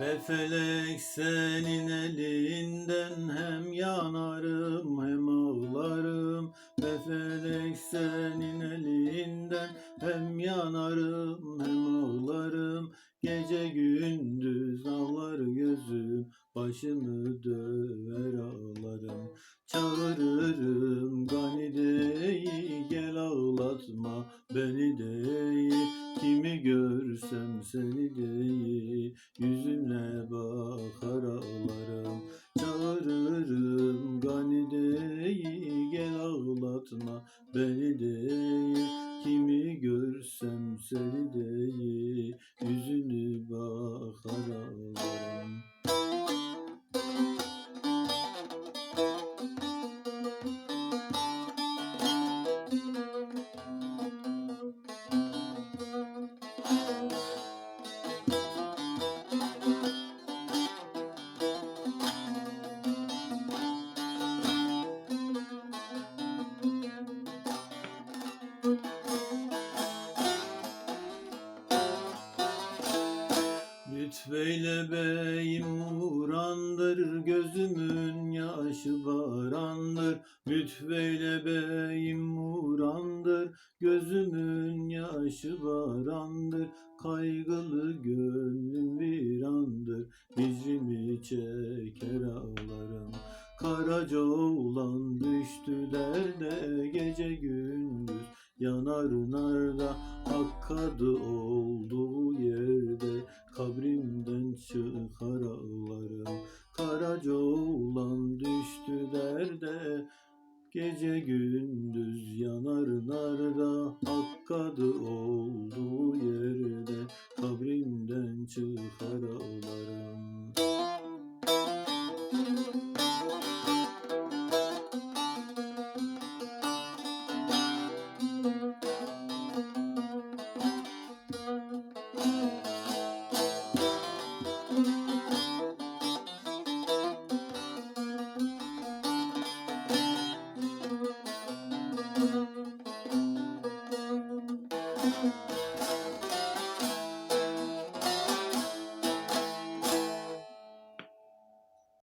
Be felek senin elinden hem yanarım hem ağlarım. Be felek senin elinden hem yanarım hem ağlarım. Gece gündüz ağlar gözüm başımı döver ağlarım. Çağırırım görsem seni deyi Yüzüne bakar ağlarım. Çağırırım gani deyi Gel ağlatma beni deyi Kimi görsem seni deyi Yüzünü bakar Lütfeyle beyim uğrandır Gözümün yaşı barandır. Lütfeyle beyim uğrandır Gözümün yaşı barandır. Kaygılı gönlüm virandır Bicrimi çeker ağlarım. Karaca oğlan düştü derde Gece gündüz yanar narda Hakkadı olduğu yerde Kabrimden çıkar ağlarım Karaca oğlan düştü derde Gece gündüz yanar narda Hakkadı olduğu yerde Kabrimden çıkar ağlarım